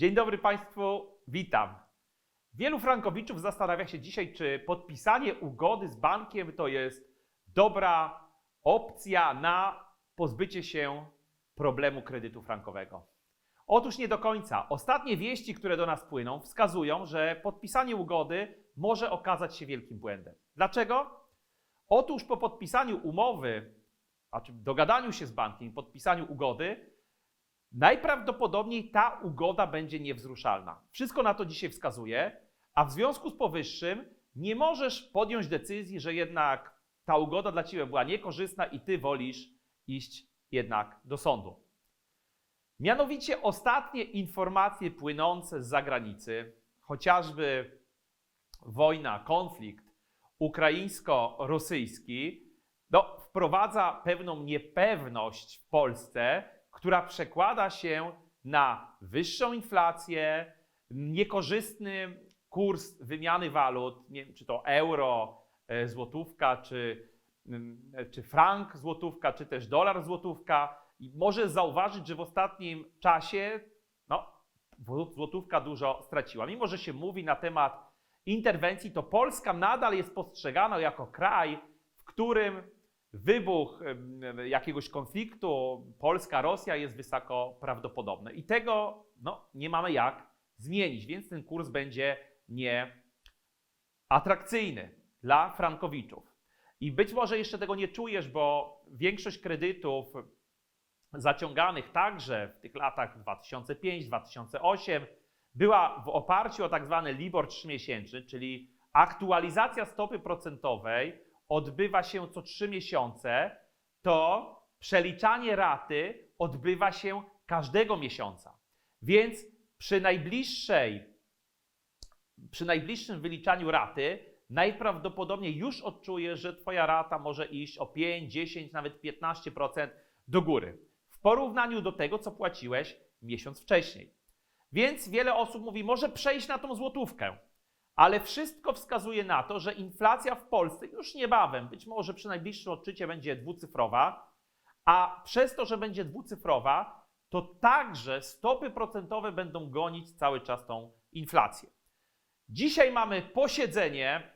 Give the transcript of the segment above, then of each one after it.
Dzień dobry Państwu, witam. Wielu frankowiczów zastanawia się dzisiaj, czy podpisanie ugody z bankiem to jest dobra opcja na pozbycie się problemu kredytu frankowego. Otóż nie do końca. Ostatnie wieści, które do nas płyną, wskazują, że podpisanie ugody może okazać się wielkim błędem. Dlaczego? Otóż po podpisaniu umowy, znaczy dogadaniu się z bankiem, podpisaniu ugody, najprawdopodobniej ta ugoda będzie niewzruszalna. Wszystko na to dzisiaj wskazuje, a w związku z powyższym nie możesz podjąć decyzji, że jednak ta ugoda dla ciebie była niekorzystna i ty wolisz iść jednak do sądu. Mianowicie ostatnie informacje płynące z zagranicy, chociażby wojna, konflikt ukraińsko-rosyjski, no, wprowadza pewną niepewność w Polsce, która przekłada się na wyższą inflację, niekorzystny kurs wymiany walut, nie wiem, czy to euro, e, złotówka, czy, mm, czy frank złotówka, czy też dolar złotówka. I możesz zauważyć, że w ostatnim czasie no, złotówka dużo straciła. Mimo, że się mówi na temat interwencji, to Polska nadal jest postrzegana jako kraj, w którym wybuch jakiegoś konfliktu Polska-Rosja jest wysoko prawdopodobny. I tego no, nie mamy jak zmienić, więc ten kurs będzie nieatrakcyjny dla frankowiczów. I być może jeszcze tego nie czujesz, bo większość kredytów zaciąganych także w tych latach 2005-2008 była w oparciu o tak zwany LIBOR 3-miesięczny, czyli aktualizacja stopy procentowej odbywa się co 3 miesiące, to przeliczanie raty odbywa się każdego miesiąca. Więc przy najbliższej przy najbliższym wyliczaniu raty najprawdopodobniej już odczujesz, że twoja rata może iść o 5, 10, nawet 15% do góry w porównaniu do tego, co płaciłeś miesiąc wcześniej. Więc wiele osób mówi, może przejść na tą złotówkę, ale wszystko wskazuje na to, że inflacja w Polsce już niebawem, być może przy najbliższym odczycie będzie dwucyfrowa, a przez to, że będzie dwucyfrowa, to także stopy procentowe będą gonić cały czas tą inflację. Dzisiaj mamy posiedzenie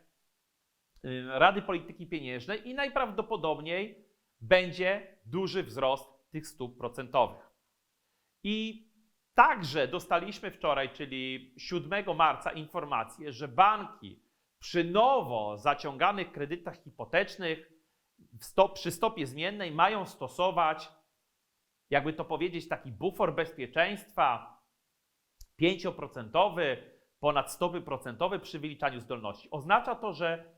y, Rady Polityki Pieniężnej i najprawdopodobniej będzie duży wzrost tych stóp procentowych. I także dostaliśmy wczoraj, czyli 7 marca, informację, że banki przy nowo zaciąganych kredytach hipotecznych stop, przy stopie zmiennej mają stosować, jakby to powiedzieć, taki bufor bezpieczeństwa 5% ponad stopy procentowe przy wyliczaniu zdolności. Oznacza to, że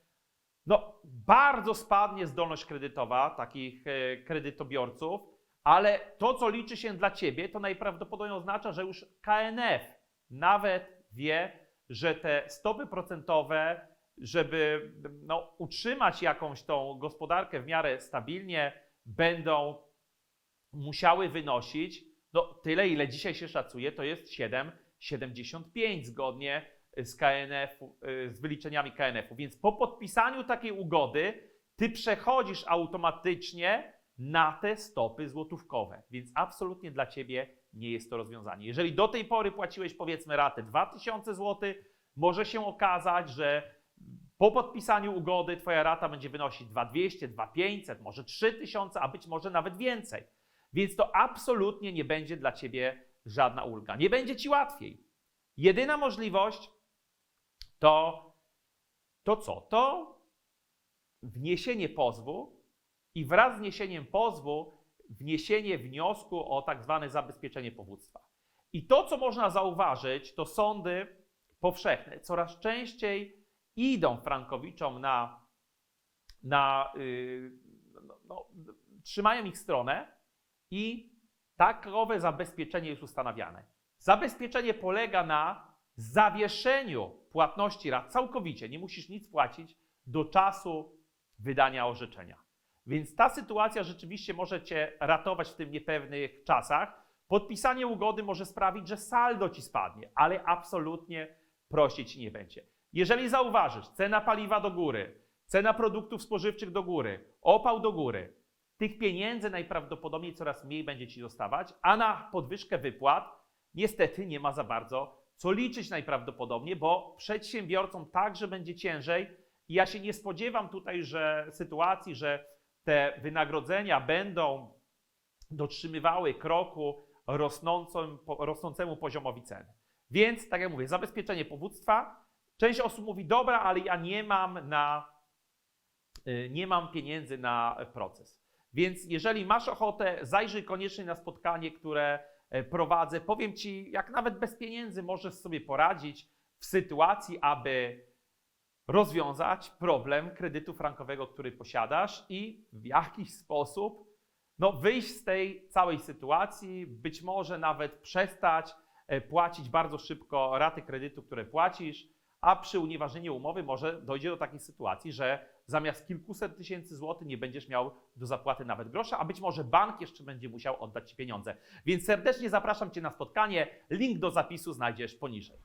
no, bardzo spadnie zdolność kredytowa takich e, kredytobiorców, ale to, co liczy się dla ciebie, to najprawdopodobniej oznacza, że już KNF nawet wie, że te stopy procentowe, żeby no, utrzymać jakąś tą gospodarkę w miarę stabilnie, będą musiały wynosić no, tyle, ile dzisiaj się szacuje, to jest 7,75 zgodnie z KNF, z wyliczeniami KNF-u. Więc po podpisaniu takiej ugody ty przechodzisz automatycznie na te stopy złotówkowe. Więc absolutnie dla ciebie nie jest to rozwiązanie. Jeżeli do tej pory płaciłeś powiedzmy ratę 2000 zł, może się okazać, że po podpisaniu ugody twoja rata będzie wynosić 2200, 2500, może 3000, a być może nawet więcej. Więc to absolutnie nie będzie dla ciebie żadna ulga. Nie będzie ci łatwiej. Jedyna możliwość to, to co? To wniesienie pozwu i wraz z wniesieniem pozwu wniesienie wniosku o tak zwane zabezpieczenie powództwa. I to, co można zauważyć, to sądy powszechne coraz częściej idą frankowiczom na, na yy, no, no, trzymają ich stronę i takowe zabezpieczenie jest ustanawiane. Zabezpieczenie polega na zawieszeniu płatności rat całkowicie. Nie musisz nic płacić do czasu wydania orzeczenia. Więc ta sytuacja rzeczywiście może Cię ratować w tym niepewnych czasach. Podpisanie ugody może sprawić, że saldo Ci spadnie, ale absolutnie Ci nie będzie. Jeżeli zauważysz, cena paliwa do góry, cena produktów spożywczych do góry, opał do góry, tych pieniędzy najprawdopodobniej coraz mniej będzie Ci dostawać, a na podwyżkę wypłat niestety nie ma za bardzo co liczyć najprawdopodobniej, bo przedsiębiorcom także będzie ciężej. I ja się nie spodziewam tutaj, że sytuacji, że te wynagrodzenia będą dotrzymywały kroku rosnącemu poziomowi ceny. Więc, tak jak mówię, zabezpieczenie powództwa. Część osób mówi, dobra, ale ja nie mam na, y, nie mam pieniędzy na proces. Więc jeżeli masz ochotę, zajrzyj koniecznie na spotkanie, które e, prowadzę. Powiem Ci, jak nawet bez pieniędzy możesz sobie poradzić w sytuacji, aby rozwiązać problem kredytu frankowego, który posiadasz i w jakiś sposób no, wyjść z tej całej sytuacji, być może nawet przestać e, płacić bardzo szybko raty kredytu, które płacisz, a przy unieważnieniu umowy może dojdzie do takiej sytuacji, że zamiast kilkuset tysięcy złotych nie będziesz miał do zapłaty nawet grosza, a być może bank jeszcze będzie musiał oddać Ci pieniądze. Więc serdecznie zapraszam Cię na spotkanie. Link do zapisu znajdziesz poniżej.